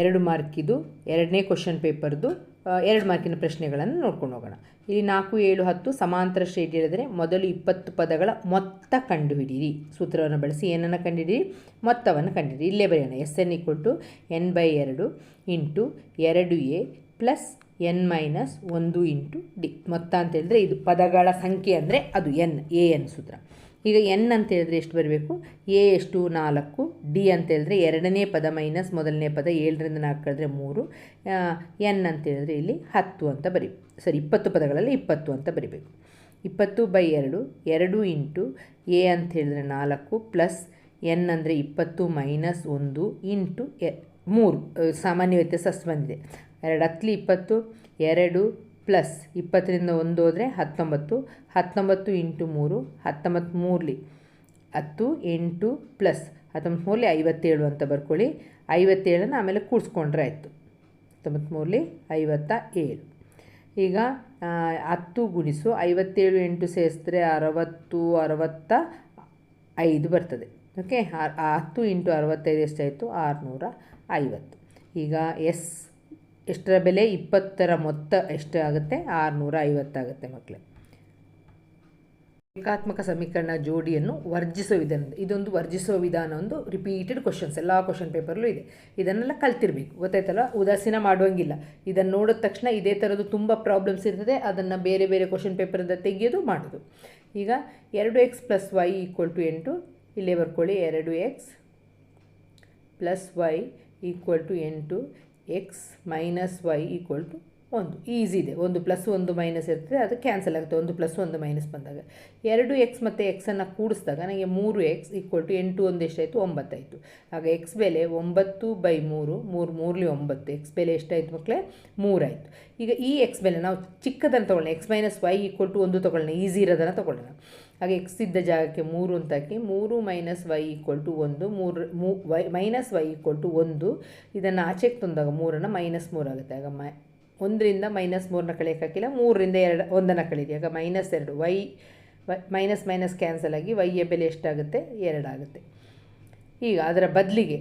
ಎರಡು ಮಾರ್ಕಿದು ಎರಡನೇ ಕ್ವಶನ್ ಪೇಪರ್ದು ಎರಡು ಮಾರ್ಕಿನ ಪ್ರಶ್ನೆಗಳನ್ನು ನೋಡ್ಕೊಂಡು ಹೋಗೋಣ. ಇಲ್ಲಿ ನಾಲ್ಕು, ಏಳು, ಹತ್ತು ಸಮಾಂತರ ಶ್ರೇಣಿ ಹೇಳಿದರೆ ಮೊದಲು ಇಪ್ಪತ್ತು ಪದಗಳ ಮೊತ್ತ ಕಂಡುಹಿಡಿಯಿರಿ ಸೂತ್ರವನ್ನು ಬಳಸಿ ಏನನ್ನು ಕಂಡುಹಿಡಿಯಿರಿ ಮೊತ್ತವನ್ನು ಕಂಡುಹಿಡಿಯಿರಿ ಇಲ್ಲೇ ಬರೆಯೋಣ. S n equal to n by ಎರಡು ಇಂಟು ಎರಡು ಎ ಪ್ಲಸ್ ಎನ್ ಮೈನಸ್ ಒಂದು ಇಂಟು ಡಿ ಮೊತ್ತ ಅಂತ ಹೇಳಿದ್ರೆ ಇದು ಪದಗಳ ಸಂಖ್ಯೆ ಅಂದರೆ ಅದು ಎನ್ ಎ ಎನ್ ಸೂತ್ರ. ಈಗ ಎನ್ ಅಂತ ಹೇಳಿದ್ರೆ ಎಷ್ಟು ಬರಬೇಕು? ಎ ಎಷ್ಟು ನಾಲ್ಕು, ಡಿ ಅಂತ ಹೇಳಿದ್ರೆ ಎರಡನೇ ಪದ ಮೈನಸ್ ಮೊದಲನೇ ಪದ ಏಳರಿಂದ ನಾಲ್ಕು ಕಳೆದ್ರೆ ಮೂರು ಎನ್ ಅಂತ ಹೇಳಿದ್ರೆ ಇಲ್ಲಿ ಹತ್ತು ಅಂತ ಬರಿ ಸರಿ, ಇಪ್ಪತ್ತು ಪದಗಳಲ್ಲಿ ಇಪ್ಪತ್ತು ಅಂತ ಬರಿಬೇಕು. ಇಪ್ಪತ್ತು ಬೈ ಎರಡು ಎರಡು ಇಂಟು ಎ ಅಂತ ಹೇಳಿದ್ರೆ ನಾಲ್ಕು ಪ್ಲಸ್ ಎನ್ ಅಂದರೆ ಇಪ್ಪತ್ತು ಮೈನಸ್ ಒಂದು ಇಂಟು ಎ, ಮೂರು ಸಾಮಾನ್ಯ ವ್ಯತ್ಯಾಸ ಅಷ್ಟು ಬಂದಿದೆ. ಎರಡು ಹತ್ತಲಿ ಇಪ್ಪತ್ತು, ಎರಡು ಪ್ಲಸ್ ಇಪ್ಪತ್ತರಿಂದ ಒಂದು ಹೋದರೆ ಹತ್ತೊಂಬತ್ತು ಹತ್ತೊಂಬತ್ತು ಇಂಟು ಮೂರು, ಹತ್ತೊಂಬತ್ತು ಮೂರಲಿ. ಹತ್ತು ಎಂಟು ಪ್ಲಸ್ ಹತ್ತೊಂಬತ್ತು ಮೂರಲಿ ಐವತ್ತೇಳು ಅಂತ ಬರ್ಕೊಳ್ಳಿ. ಐವತ್ತೇಳನ್ನು ಆಮೇಲೆ ಕೂಡಿಸ್ಕೊಂಡ್ರೆ ಆಯಿತು. ಹತ್ತೊಂಬತ್ತು ಮೂರಲಿ, ಐವತ್ತ ಏಳು. ಈಗ ಹತ್ತು ಗುಣಿಸು ಐವತ್ತೇಳು ಎಂಟು ಸೇರಿಸಿದ್ರೆ ಅರವತ್ತು, ಅರವತ್ತ ಐದು ಬರ್ತದೆ. ಓಕೆ ಹತ್ತು ಇಂಟು ಅರವತ್ತೈದು ಎಷ್ಟಾಯಿತು? ಆರುನೂರ ಐವತ್ತು. ಈಗ ಎಸ್ ಎಷ್ಟರ ಬೆಲೆ? ಇಪ್ಪತ್ತರ ಮೊತ್ತ ಎಷ್ಟು ಆಗುತ್ತೆ? ಆರುನೂರ ಐವತ್ತಾಗುತ್ತೆ ಮಕ್ಕಳೇ. ಏಕಾತ್ಮಕ ಸಮೀಕರಣ ಜೋಡಿಯನ್ನು ವರ್ಜಿಸೋ ವಿಧಾನ ಇದೊಂದು ವರ್ಜಿಸೋ ವಿಧಾನ, ಒಂದು ರಿಪೀಟೆಡ್ ಕ್ವಶನ್ಸ್ ಎಲ್ಲ ಕ್ವಶನ್ ಪೇಪರ್ಲೂ ಇದೆ. ಇದನ್ನೆಲ್ಲ ಕಲ್ತಿರ್ಬೇಕು. ಗೊತ್ತಾಯ್ತಲ್ಲ ಉದಾಸೀನ ಮಾಡುವಂಗಿಲ್ಲ. ಇದನ್ನು ನೋಡಿದ ತಕ್ಷಣ ಇದೇ ಥರದ್ದು ತುಂಬ ಪ್ರಾಬ್ಲಮ್ಸ್ ಇರ್ತದೆ. ಅದನ್ನು ಬೇರೆ ಬೇರೆ ಕ್ವಶನ್ ಪೇಪರಿಂದ ತೆಗೆಯೋದು ಮಾಡೋದು. ಈಗ ಎರಡು x plus y equal to ಎಂಟು. ಇಲ್ಲೇ ಬರ್ಕೊಳ್ಳಿ. ಎರಡು x plus y equal to ಎಂಟು. X minus y equal to ಒಂದು. ಈಸಿ ಇದೆ. ಒಂದು ಪ್ಲಸ್ ಒಂದು ಮೈನಸ್ ಇರ್ತದೆ, ಅದು ಕ್ಯಾನ್ಸಲ್ ಆಗುತ್ತೆ. ಒಂದು ಪ್ಲಸ್ ಒಂದು ಮೈನಸ್ ಬಂದಾಗ. ಎರಡು ಎಕ್ಸ್ ಮತ್ತು ಎಕ್ಸನ್ನು ಕೂಡಿಸಿದಾಗ ನನಗೆ ಮೂರು ಎಕ್ಸ್ ಈಕ್ವಲ್ ಟು ಎಂಟು ಒಂದು ಎಷ್ಟಾಯಿತು? ಒಂಬತ್ತಾಯಿತು. ಆಗ ಎಕ್ಸ್ ಬೆಲೆ ಒಂಬತ್ತು ಬೈ ಮೂರು ಮೂರು ಮೂರಲಿ ಒಂಬತ್ತು. ಎಕ್ಸ್ ಬೆಲೆ ಎಷ್ಟಾಯಿತು ಮಕ್ಕಳೇ? ಮೂರಾಯಿತು. ಈಗ ಈ ಎಕ್ಸ್ ಬೆಲೆ ನಾವು ಚಿಕ್ಕದನ್ನು ತೊಗೊಳ್ಳೋಣ x minus y equal to ಒಂದು ತೊಗೊಳ್ಳೋಣ ಈಸಿ ಇರೋದನ್ನು ತೊಗೊಳ್ಳೋಣ ಹಾಗೆ ಎಕ್ಸ್ ಇದ್ದ ಜಾಗಕ್ಕೆ ಮೂರು ಅಂತ ಹಾಕಿ ಮೂರು ಮೈನಸ್ ವೈ ಈಕ್ವಲ್ ಟು ಒಂದು, ಮೂರು, ಮೂ y minus y equal to ಒಂದು. ಇದನ್ನು ಆಚೆಗೆ ತಂದಾಗ ಮೂರನ್ನು ಮೈನಸ್ ಮೂರಾಗುತ್ತೆ ಆಗ ಮೈ, ಒಂದರಿಂದ ಮೈನಸ್ ಮೂರನ್ನ ಕಳೆಯೋಕೆ ಹಾಕಿಲ್ಲ, ಮೂರರಿಂದ ಎರಡು, ಒಂದನ್ನು ಕಳೀರಿ ಆಗ ಮೈನಸ್ ಎರಡು ವೈ ಮೈನಸ್ ಮೈನಸ್ ಕ್ಯಾನ್ಸಲ್ ಆಗಿ ವೈಯ ಬೆಲೆ ಎಷ್ಟಾಗುತ್ತೆ? ಎರಡಾಗುತ್ತೆ ಈಗ ಅದರ ಬದಲಿಗೆ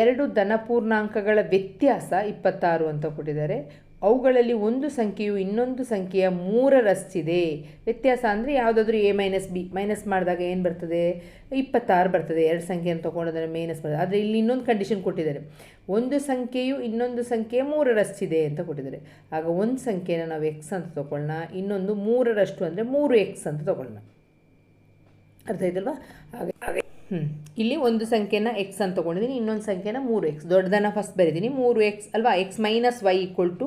ಎರಡು ಧನಪೂರ್ಣಾಂಕಗಳ ವ್ಯತ್ಯಾಸ ಇಪ್ಪತ್ತಾರು ಅಂತ ಕೊಟ್ಟಿದ್ದಾರೆ. ಅವುಗಳಲ್ಲಿ ಒಂದು ಸಂಖ್ಯೆಯು ಇನ್ನೊಂದು ಸಂಖ್ಯೆಯ ಮೂರರಷ್ಟಿದೆ. ವ್ಯತ್ಯಾಸ ಅಂದರೆ ಯಾವುದಾದ್ರೂ ಎ ಮೈನಸ್ ಬಿ ಮೈನಸ್ ಮಾಡಿದಾಗ ಏನು ಬರ್ತದೆ? ಇಪ್ಪತ್ತಾರು ಬರ್ತದೆ. ಎರಡು ಸಂಖ್ಯೆಯನ್ನು ತೊಗೊಂಡೋದ್ರೆ ಮೈನಸ್ ಬರ್ತದೆ ಆದರೆ ಇಲ್ಲಿ ಇನ್ನೊಂದು ಕಂಡೀಷನ್ ಕೊಟ್ಟಿದ್ದಾರೆ. ಒಂದು ಸಂಖ್ಯೆಯು ಇನ್ನೊಂದು ಸಂಖ್ಯೆಯ ಮೂರರಷ್ಟಿದೆ ಅಂತ ಕೊಟ್ಟಿದ್ದಾರೆ. ಆಗ ಒಂದು ಸಂಖ್ಯೆನ ನಾವು ಎಕ್ಸ್ ಅಂತ ತೊಗೊಳ್ಳೋಣ ಇನ್ನೊಂದು ಮೂರರಷ್ಟು ಅಂದರೆ ಮೂರು ಎಕ್ಸ್ ಅಂತ ತೊಗೊಳ್ಳೋಣ ಅರ್ಥ ಹಾಗೆ ಹಾಗೆ ಹ್ಞೂ ಇಲ್ಲಿ ಒಂದು ಸಂಖ್ಯೆನ ಎಕ್ಸ್ ಅಂತ ತೊಗೊಂಡಿದ್ದೀನಿ, ಇನ್ನೊಂದು ಸಂಖ್ಯೆನ ಮೂರು ಎಕ್ಸ್ ದೊಡ್ಡದನ್ನು ಫಸ್ಟ್ ಬರೀತೀನಿ. ಮೂರು ಎಕ್ಸ್ ಅಲ್ವಾ? X minus y equal to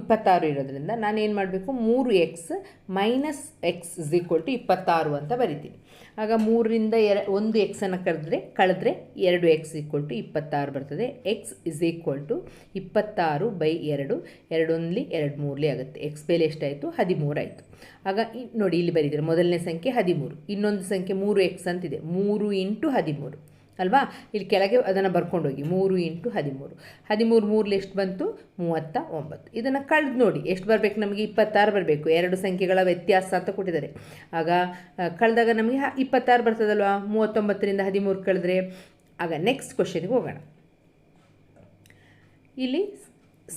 ಇಪ್ಪತ್ತಾರು ಇರೋದ್ರಿಂದ ನಾನೇನು ಮಾಡಬೇಕು? ಮೂರು x minus x is equal to ಇಪ್ಪತ್ತಾರು ಅಂತ ಬರಿತೀನಿ. ಆಗ ಮೂರರಿಂದ ಎರ, ಒಂದು ಎಕ್ಸನ್ನು ಕರೆದ್ರೆ, ಕಳೆದ್ರೆ ಎರಡು ಎಕ್ಸ್ ಈಕ್ವಲ್ ಟು ಇಪ್ಪತ್ತಾರು ಬರ್ತದೆ. ಎಕ್ಸ್ ಇಸ್ ಈಕ್ವಲ್ ಟು ಇಪ್ಪತ್ತಾರು ಬೈ ಎರಡು. ಎರಡೊಂದ್ಲಿ ಎರಡು ಮೂರಲಿ ಆಗುತ್ತೆ. ಎಕ್ಸ್ ಬೆಲೆ ಎಷ್ಟಾಯಿತು? ಹದಿಮೂರು ಆಯಿತು ಆಗ ನೋಡಿ ಇಲ್ಲಿ ಬರೀತಾರೆ, ಮೊದಲನೇ ಸಂಖ್ಯೆ ಹದಿಮೂರು, ಇನ್ನೊಂದು ಸಂಖ್ಯೆ ಮೂರು ಎಕ್ಸ್ ಅಂತಿದೆ, ಮೂರು ಇಂಟು ಹದಿಮೂರು, ಅಲ್ವಾ? ಇಲ್ಲಿ ಕೆಳಗೆ ಅದನ್ನು ಬರ್ಕೊಂಡೋಗಿ, ಮೂರು ಇಂಟು ಹದಿಮೂರು. ಹದಿಮೂರು ಮೂರಲ್ಲಿ ಎಷ್ಟು ಬಂತು? ಮೂವತ್ತ ಒಂಬತ್ತು. ಇದನ್ನು ಕಳೆದು ನೋಡಿ, ಎಷ್ಟು ಬರಬೇಕು ನಮಗೆ? ಇಪ್ಪತ್ತಾರು ಬರಬೇಕು. ಎರಡು ಸಂಖ್ಯೆಗಳ ವ್ಯತ್ಯಾಸ ಅಂತ ಕೊಟ್ಟಿದ್ದಾರೆ. ಆಗ ಕಳೆದಾಗ ನಮಗೆ ಇಪ್ಪತ್ತಾರು ಬರ್ತದಲ್ವಾ? ಮೂವತ್ತೊಂಬತ್ತರಿಂದ ಹದಿಮೂರು ಕಳೆದ್ರೆ, ಆಗ ನೆಕ್ಸ್ಟ್ ಕ್ವಶನ್ಗೆ ಹೋಗೋಣ. ಇಲ್ಲಿ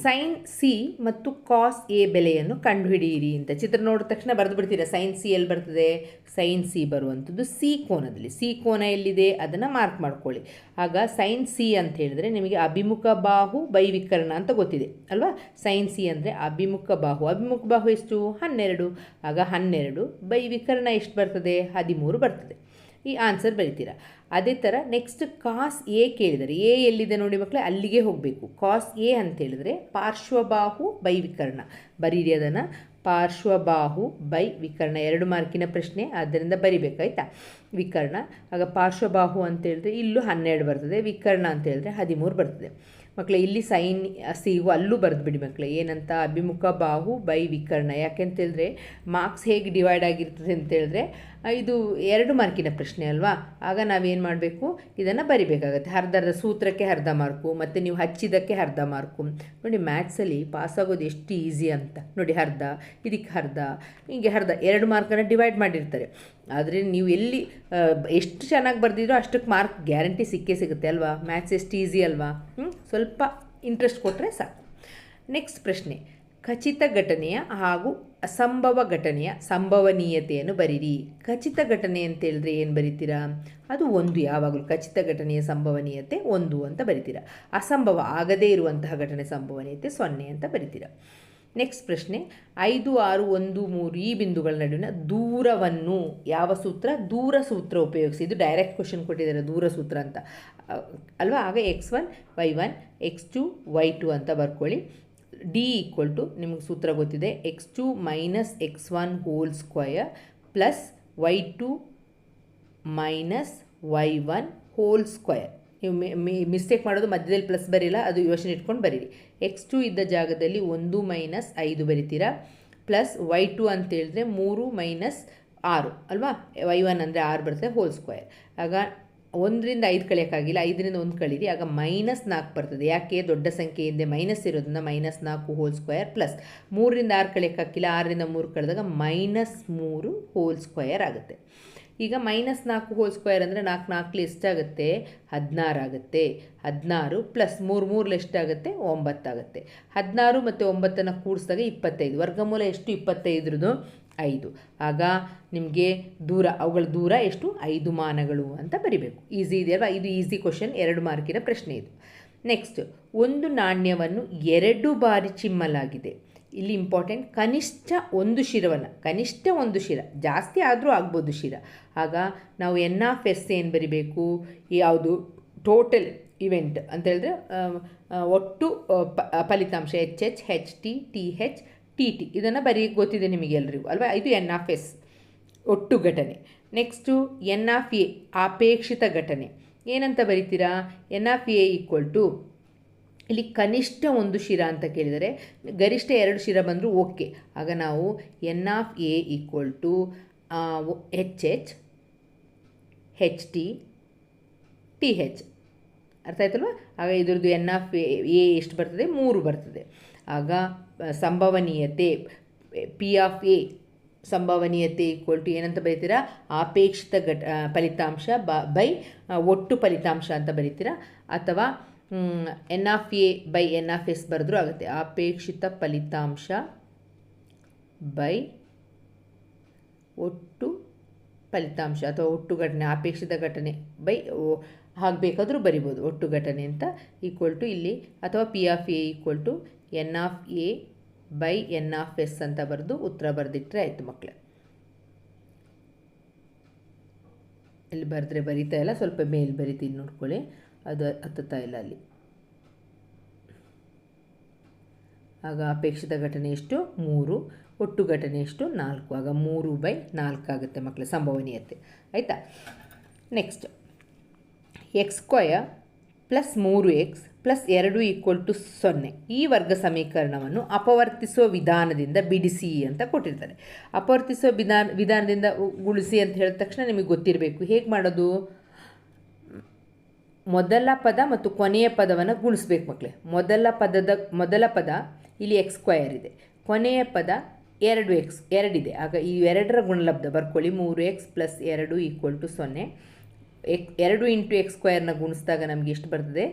ಸೈನ್ ಸಿ ಮತ್ತು ಕಾಸ್ ಎ ಬೆಲೆಯನ್ನು ಕಂಡುಹಿಡಿಯಿರಿ ಅಂತ. ಚಿತ್ರ ನೋಡಿದ ತಕ್ಷಣ ಬರೆದು ಬಿಡ್ತೀರಾ? ಸೈನ್ ಸಿ ಎಲ್ಲಿ ಬರ್ತದೆ? ಸೈನ್ ಸಿ ಬರುವಂಥದ್ದು ಸಿ ಕೋನದಲ್ಲಿ. ಸಿ ಕೋನ ಎಲ್ಲಿದೆ? ಅದನ್ನು ಮಾರ್ಕ್ ಮಾಡ್ಕೊಳ್ಳಿ. ಆಗ ಸೈನ್ ಸಿ ಅಂತ ಹೇಳಿದ್ರೆ ನಿಮಗೆ ಅಭಿಮುಖ ಬಾಹು ಬೈವಿಕರಣ ಅಂತ ಗೊತ್ತಿದೆ, ಅಲ್ವಾ? ಸೈನ್ ಸಿ ಅಂದರೆ ಅಭಿಮುಖ ಬಾಹು. ಅಭಿಮುಖ ಬಾಹು ಎಷ್ಟು? ಹನ್ನೆರಡು. ಆಗ ಹನ್ನೆರಡು ಬೈವಿಕರಣ ಎಷ್ಟು ಬರ್ತದೆ? ಹದಿಮೂರು ಬರ್ತದೆ. ಈ ಆನ್ಸರ್ ಬರಿತೀರಾ? ಅದೇ ಥರ ನೆಕ್ಸ್ಟ್ ಕಾಸ್ ಎ ಕೇಳಿದರೆ ಎ ಎಲ್ಲಿದೆ ನೋಡಿ ಮಕ್ಕಳೇ? ಅಲ್ಲಿಗೆ ಹೋಗಬೇಕು. ಕಾಸ್ ಎ ಅಂತ ಹೇಳಿದರೆ ಪಾರ್ಶ್ವಬಾಹು ಬೈ ವಿಕರ್ಣ. ಬರೀರಿ ಅದನ್ನು. ಪಾರ್ಶ್ವಬಾಹು ಬೈ ವಿಕರ್ಣ. ಎರಡು ಮಾರ್ಕಿನ ಪ್ರಶ್ನೆ ಆದ್ದರಿಂದ ಬರಿಬೇಕಾಯ್ತಾ ವಿಕರ್ಣ. ಆಗ ಪಾರ್ಶ್ವಬಾಹು ಅಂತ ಹೇಳಿದ್ರೆ ಇಲ್ಲೂ ಹನ್ನೆರಡು ಬರ್ತದೆ. ವಿಕರ್ಣ ಅಂತ ಹೇಳಿದ್ರೆ ಹದಿಮೂರು ಬರ್ತದೆ. ಮಕ್ಕಳೇ ಇಲ್ಲಿ ಸೈನ್ ಸಿಗು ಅಲ್ಲೂ ಬರೆದು ಬಿಡಿ ಮಕ್ಕಳೇ. ಏನಂತ? ಅಭಿಮುಖ ಬಾಹು ಬೈ ವಿಕರ್ಣ. ಯಾಕೆಂತ ಹೇಳಿದ್ರೆ ಮಾರ್ಕ್ಸ್ ಹೇಗೆ ಡಿವೈಡ್ ಆಗಿರ್ತದೆ ಅಂತ ಹೇಳಿದ್ರೆ ಆ, ಇದು ಎರಡು ಮಾರ್ಕಿನ ಪ್ರಶ್ನೆ ಅಲ್ವಾ? ಆಗ ನಾವೇನು ಮಾಡಬೇಕು? ಇದನ್ನು ಬರಿಬೇಕಾಗತ್ತೆ. ಅರ್ಧರ್ಧ ಅರ್ಧ ಸೂತ್ರಕ್ಕೆ ಅರ್ಧ ಮಾರ್ಕು, ಮತ್ತು ನೀವು ಹಚ್ಚಿದ್ದಕ್ಕೆ ಅರ್ಧ ಮಾರ್ಕು. ನೋಡಿ ಮ್ಯಾಥ್ಸಲ್ಲಿ ಆಗೋದು ಎಷ್ಟು ಈಸಿ ಅಂತ. ನೋಡಿ, ಅರ್ಧ, ಇದಕ್ಕೆ ಅರ್ಧ, ಹೀಗೆ ಅರ್ಧ, ಎರಡು ಮಾರ್ಕನ್ನು ಡಿವೈಡ್ ಮಾಡಿರ್ತಾರೆ. ಆದರೆ ನೀವು ಎಲ್ಲಿ ಎಷ್ಟು ಚೆನ್ನಾಗಿ ಬರೆದಿದ್ರೋ ಅಷ್ಟಕ್ಕೆ ಮಾರ್ಕ್ ಗ್ಯಾರಂಟಿ ಸಿಕ್ಕೇ ಸಿಗುತ್ತೆ ಅಲ್ವಾ? ಮ್ಯಾಥ್ಸ್ ಎಷ್ಟು ಈಸಿ ಅಲ್ವಾ? ಸ್ವಲ್ಪ ಇಂಟ್ರೆಸ್ಟ್ ಕೊಟ್ಟರೆ ಸಾಕು. ನೆಕ್ಸ್ಟ್ ಪ್ರಶ್ನೆ. ಖಚಿತ ಘಟನೆಯ ಹಾಗೂ ಅಸಂಭವ ಘಟನೆಯ ಸಂಭವನೀಯತೆಯನ್ನು ಬರೀರಿ. ಖಚಿತ ಘಟನೆ ಅಂತ ಹೇಳಿದ್ರೆ ಏನು ಬರಿತೀರಾ? ಅದು ಒಂದು, ಯಾವಾಗಲೂ ಖಚಿತ ಘಟನೆಯ ಸಂಭವನೀಯತೆ ಒಂದು ಅಂತ ಬರಿತೀರಾ. ಅಸಂಭವ ಆಗದೇ ಇರುವಂತಹ ಘಟನೆ ಸಂಭವನೀಯತೆ ಸೊನ್ನೆ ಅಂತ ಬರಿತೀರಾ. ನೆಕ್ಸ್ಟ್ ಪ್ರಶ್ನೆ, ಐದು, ಆರು, ಒಂದು, ಮೂರು ಈ ಬಿಂದುಗಳ ನಡುವಿನ ದೂರವನ್ನು ಯಾವ ಸೂತ್ರ? ದೂರ ಸೂತ್ರ ಉಪಯೋಗಿಸಿ. ಇದು ಡೈರೆಕ್ಟ್ ಕ್ವಶನ್ ಕೊಟ್ಟಿದ್ದಾರೆ, ದೂರ ಸೂತ್ರ ಅಂತ. ಅಲ್ವಾ? ಆಗ x one y one x two y two ಅಂತ ಬರ್ಕೊಳ್ಳಿ. ಡಿ ಈಕ್ವಲ್ ಟು ನಿಮಗೆ ಸೂತ್ರ ಗೊತ್ತಿದೆ x two minus x one whole square plus y two minus y one whole square ನೀವು ಮಿಸ್ಟೇಕ್ ಮಾಡೋದು ಮಧ್ಯದಲ್ಲಿ ಪ್ಲಸ್ ಬರೀಲ್ಲ, ಅದು ಯೋಚನೆ ಇಟ್ಕೊಂಡು ಬರೀರಿ. ಎಕ್ಸ್ ಟು ಇದ್ದ ಜಾಗದಲ್ಲಿ ಒಂದು ಮೈನಸ್ ಐದು ಬರಿತೀರಾ? ಪ್ಲಸ್ ವೈ ಟು ಅಂತ ಹೇಳಿದ್ರೆ ಮೂರು ಮೈನಸ್ ಆರು, ಅಲ್ವಾ? ವೈ ಒನ್ ಅಂದರೆ ಆರು ಬರ್ತದೆ ಹೋಲ್ ಸ್ಕ್ವಯರ್ ಆಗ ಒಂದರಿಂದ ಐದು ಕಳೆಯೋಕ್ಕಾಗಿಲ್ಲ, ಐದರಿಂದ ಒಂದು ಕಳೀರಿ, ಆಗ ಮೈನಸ್ ನಾಲ್ಕು ಬರ್ತದೆ. ಯಾಕೆ? ದೊಡ್ಡ ಸಂಖ್ಯೆಯಿಂದ ಮೈನಸ್ ಇರೋದನ್ನ ಮೈನಸ್ ನಾಲ್ಕು ಹೋಲ್ ಸ್ಕ್ವಯರ್ ಪ್ಲಸ್ ಮೂರರಿಂದ ಆರು ಕಳೆಯೋಕ್ಕಾಗಿಲ್ಲ ಆರರಿಂದ ಮೂರು ಕಳೆದಾಗ ಮೈನಸ್ ಮೂರು ಹೋಲ್ ಸ್ಕ್ವಯರ್ ಆಗುತ್ತೆ. ಈಗ ಮೈನಸ್ ನಾಲ್ಕು ಹೋಲ್ ಸ್ಕ್ವಯರ್ ಅಂದರೆ ನಾಲ್ಕು ನಾಲ್ಕಲಿ ಎಷ್ಟಾಗುತ್ತೆ? ಹದಿನಾರು ಆಗುತ್ತೆ. ಹದಿನಾರು ಪ್ಲಸ್ ಮೂರು ಮೂರಲ್ಲಿ ಎಷ್ಟಾಗುತ್ತೆ? ಒಂಬತ್ತಾಗುತ್ತೆ. ಹದಿನಾರು ಮತ್ತು ಒಂಬತ್ತನ್ನು ಕೂಡಿಸಿದಾಗ ಇಪ್ಪತ್ತೈದು. ವರ್ಗಮೂಲ ಎಷ್ಟು? ಇಪ್ಪತ್ತೈದ್ರದ್ದು ಐದು. ಆಗ ನಿಮಗೆ ದೂರ, ಅವುಗಳ ದೂರ ಎಷ್ಟು? ಐದು ಮಾನಗಳು ಅಂತ ಬರಿಬೇಕು. ಈಸಿ ಇದೆಯಲ್ವಾ ಇದು ಈಸಿ ಕ್ವಶನ್ ಎರಡು ಮಾರ್ಕಿನ ಪ್ರಶ್ನೆ ಇದು. ನೆಕ್ಸ್ಟ್ ಒಂದು ನಾಣ್ಯವನ್ನು ಎರಡು ಬಾರಿ ಚಿಮ್ಮಲಾಗಿದೆ. ಇಲ್ಲಿ ಇಂಪಾರ್ಟೆಂಟ್ ಕನಿಷ್ಠ ಒಂದು ಶಿರವನ್ನು, ಕನಿಷ್ಠ ಒಂದು ಶಿರ, ಜಾಸ್ತಿ ಆದರೂ ಆಗ್ಬೋದು ಶಿರ. ಆಗ ನಾವು ಎನ್ ಆಫ್ ಎಸ್ ಏನು ಬರಿಬೇಕು? ಯಾವುದು? ಟೋಟಲ್ ಇವೆಂಟ್ ಅಂತ ಹೇಳಿದ್ರೆ ಒಟ್ಟು ಫಲಿತಾಂಶ H H H T T H T T ಇದನ್ನು ಬರೀ ಗೊತ್ತಿದೆ ನಿಮಗೆ ಎಲ್ರಿಗೂ, ಅಲ್ವಾ? ಇದು ಎನ್ ಆಫ್ ಎಸ್ ಒಟ್ಟು ಘಟನೆ. ನೆಕ್ಸ್ಟು ಎನ್ ಆಫ್ ಎ ಅಪೇಕ್ಷಿತ ಘಟನೆ. ಏನಂತ ಬರಿತೀರಾ? N of A equal to ಇಲ್ಲಿ ಕನಿಷ್ಠ ಒಂದು ಶಿರ ಅಂತ ಕೇಳಿದರೆ, ಗರಿಷ್ಠ ಎರಡು ಶಿರ ಬಂದರೂ ಓಕೆ. ಆಗ ನಾವು n of A equal to H H H T T H ಅರ್ಥ ಆಯ್ತಲ್ವಾ? ಆಗ ಇದ್ರದ್ದು ಎನ್ ಆಫ್ ಎ ಎಷ್ಟು ಬರ್ತದೆ? ಮೂರು ಬರ್ತದೆ. ಆಗ ಸಂಭವನೀಯತೆ ಪಿ ಆಫ್ ಎ ಸಂಭವನೀಯತೆ ಈಕ್ವಲ್ ಟು ಏನಂತ ಬರೀತೀರಾ? ಆಪೇಕ್ಷಿತ ಘಟ ಫಲಿತಾಂಶ ಬ, ಬೈ ಒಟ್ಟು ಫಲಿತಾಂಶ ಅಂತ ಬರೀತೀರಾ? ಅಥವಾ n of A by n of S ಬರೆದ್ರೂ ಆಗುತ್ತೆ. ಅಪೇಕ್ಷಿತ ಫಲಿತಾಂಶ ಬೈ ಒಟ್ಟು ಫಲಿತಾಂಶ ಅಥವಾ ಒಟ್ಟು ಘಟನೆ ಅಪೇಕ್ಷಿತ ಘಟನೆ ಬೈ ಹಾಗೆ ಬೇಕಾದರೂ ಬರಿಬೋದು. ಒಟ್ಟು ಘಟನೆ ಅಂತ ಈಕ್ವಲ್ ಟು ಇಲ್ಲಿ, ಅಥವಾ P of A equal to n of A by n of S ಅಂತ ಬರೆದು ಉತ್ತರ ಬರೆದಿಟ್ಟರೆ ಆಯಿತು ಮಕ್ಕಳೇ ಇಲ್ಲಿ ಬರೆದ್ರೆ ಬರಿತಾ ಇಲ್ಲ, ಸ್ವಲ್ಪ ಮೇಲೆ ಬರಿತೀನಿ ನೋಡ್ಕೊಳ್ಳಿ. ಅದು ಹತ್ತುತ್ತಾ ಇಲ್ಲ ಅಲ್ಲಿ. ಆಗ ಅಪೇಕ್ಷಿತ ಘಟನೆ ಎಷ್ಟು? ಮೂರು. ಒಟ್ಟು ಘಟನೆ ಎಷ್ಟು? ನಾಲ್ಕು. ಆಗ ಮೂರು ಬೈ ನಾಲ್ಕು ಆಗುತ್ತೆ ಮಕ್ಕಳ ಸಂಭವನೀಯತೆ. ಆಯಿತಾ? ನೆಕ್ಸ್ಟ್ ಎಕ್ಸ್ ಸ್ಕ್ವಯರ್ ಪ್ಲಸ್ ಮೂರು ಎಕ್ಸ್ ಪ್ಲಸ್ ಎರಡು ಈಕ್ವಲ್ ಟು ಸೊನ್ನೆ. ಈ ವರ್ಗ ಸಮೀಕರಣವನ್ನು ಅಪವರ್ತಿಸುವ ವಿಧಾನದಿಂದ ಬಿಡಿಸಿ ಅಂತ ಕೊಟ್ಟಿರ್ತಾರೆ ಅಪವರ್ತಿಸುವ ವಿಧಾನ ವಿಧಾನದಿಂದ ಗುಣಿಸಿ ಅಂತ ಹೇಳಿದ ತಕ್ಷಣ ನಿಮಗೆ ಗೊತ್ತಿರಬೇಕು. ಹೇಗೆ ಮಾಡೋದು? ಮೊದಲ ಪದ ಮತ್ತು ಕೊನೆಯ ಪದವನ್ನು ಗುಣಿಸ್ಬೇಕು ಮಕ್ಕಳೇ ಮೊದಲ ಪದದ, ಮೊದಲ ಪದ ಇಲ್ಲಿ ಎಕ್ಸ್ ಸ್ಕ್ವಯರ್ ಇದೆ. ಕೊನೆಯ ಪದ ಎರಡು ಎಕ್ಸ್ ಎರಡಿದೆ. ಆಗ ಈ ಎರಡರ ಗುಣಲಬ್ಧ ಬರ್ಕೊಳ್ಳಿ. ಮೂರು ಎಕ್ಸ್ ಪ್ಲಸ್ ಎರಡು ಈಕ್ವಲ್ ಟು ಸೊನ್ನೆ. ಎಕ್, ಎರಡು ಇಂಟು ಎಕ್ಸ್ ಸ್ಕ್ವಯರ್ನ ಗುಣಿಸಿದಾಗ ನಮಗೆ ಎಷ್ಟು ಬರ್ತದೆ?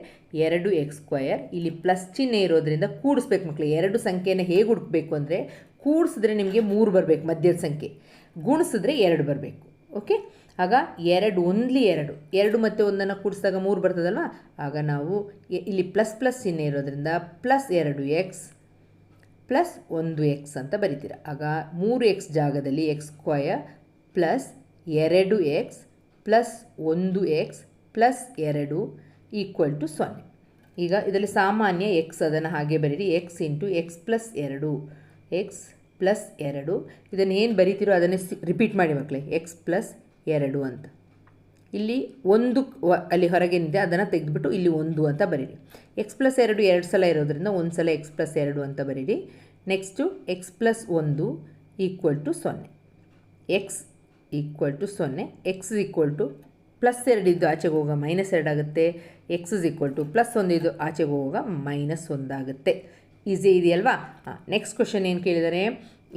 ಎರಡು ಎಕ್ಸ್ ಸ್ಕ್ವಯರ್ ಇಲ್ಲಿ ಪ್ಲಸ್ ಚಿಹ್ನೆ ಇರೋದ್ರಿಂದ ಕೂಡಿಸ್ಬೇಕು ಮಕ್ಕಳು ಎರಡು ಸಂಖ್ಯೆಯನ್ನು ಹೇಗೆ ಹುಡುಕಬೇಕು ಅಂದರೆ ಕೂಡಿಸಿದ್ರೆ ನಿಮಗೆ ಮೂರು ಬರಬೇಕು, ಮಧ್ಯದ ಸಂಖ್ಯೆ. ಗುಣಿಸಿದ್ರೆ ಎರಡು ಬರಬೇಕು, ಓಕೆ? ಆಗ ಎರಡು ಒಂದ್ಲಿ ಎರಡು. ಎರಡು ಮತ್ತು ಒಂದನ್ನು ಕೂಡಿಸಿದಾಗ ಮೂರು ಬರ್ತದಲ್ವ? ಆಗ ನಾವು ಇಲ್ಲಿ ಪ್ಲಸ್ ಪ್ಲಸ್ ಚಿಹ್ನೆ ಇರೋದ್ರಿಂದ ಪ್ಲಸ್ ಎರಡು ಎಕ್ಸ್ ಪ್ಲಸ್ ಒಂದು ಎಕ್ಸ್ ಅಂತ ಬರಿತೀರ. ಆಗ ಮೂರು ಎಕ್ಸ್ ಜಾಗದಲ್ಲಿ ಎಕ್ಸ್ ಸ್ಕ್ವಯರ್ ಪ್ಲಸ್ ಎರಡು ಎಕ್ಸ್ ಪ್ಲಸ್ ಒಂದು ಎಕ್ಸ್ ಪ್ಲಸ್ ಎರಡು ಈಕ್ವಲ್ ಟು ಸೊನ್ನೆ ಈಗ ಇದರಲ್ಲಿ ಸಾಮಾನ್ಯ ಎಕ್ಸ್ ಅದನ್ನು ಹಾಗೆ ಬರೀರಿ. ಎಕ್ಸ್ ಇಂಟು ಎಕ್ಸ್ ಪ್ಲಸ್ ಎರಡು ಎಕ್ಸ್ ಪ್ಲಸ್ ಎರಡು ಇದನ್ನು ಏನು ಬರಿತೀರೋ ಅದನ್ನೇ ರಿಪೀಟ್ ಮಾಡಿ ಮಕ್ಕಳೇ ಎಕ್ಸ್ ಪ್ಲಸ್ ಎರಡು ಅಂತ. ಇಲ್ಲಿ ಒಂದು ಅಲ್ಲಿ ಹೊರಗೇನಿದೆ ಅದನ್ನು ತೆಗೆದುಬಿಟ್ಟು ಇಲ್ಲಿ ಒಂದು ಅಂತ ಬರೀರಿ. ಎಕ್ಸ್ ಪ್ಲಸ್ ಎರಡು ಎರಡು ಸಲ ಇರೋದ್ರಿಂದ ಒಂದು ಸಲ ಎಕ್ಸ್ ಪ್ಲಸ್ ಎರಡು ಅಂತ ಬರೀರಿ. ನೆಕ್ಸ್ಟು ಎಕ್ಸ್ ಪ್ಲಸ್ ಒಂದು ಈಕ್ವಲ್ ಟು ಸೊನ್ನೆ ಎಕ್ಸ್ ಈಕ್ವಲ್ ಟು ಸೊನ್ನೆ. ಎಕ್ಸ್ ಈಕ್ವಲ್ ಟು ಪ್ಲಸ್ ಎರಡಿದ್ದು ಆಚೆಗೆ ಹೋಗ minus ಎರಡಾಗುತ್ತೆ x is equal to plus ಒಂದಿದ್ದು ಆಚೆಗೆ ಹೋಗುವಾಗ ಮೈನಸ್ ಒಂದಾಗುತ್ತೆ ಈಸಿ ಇದೆಯಲ್ವಾ? ಹಾಂ ನೆಕ್ಸ್ಟ್ ಕ್ವಶನ್ ಏನು ಕೇಳಿದರೆ?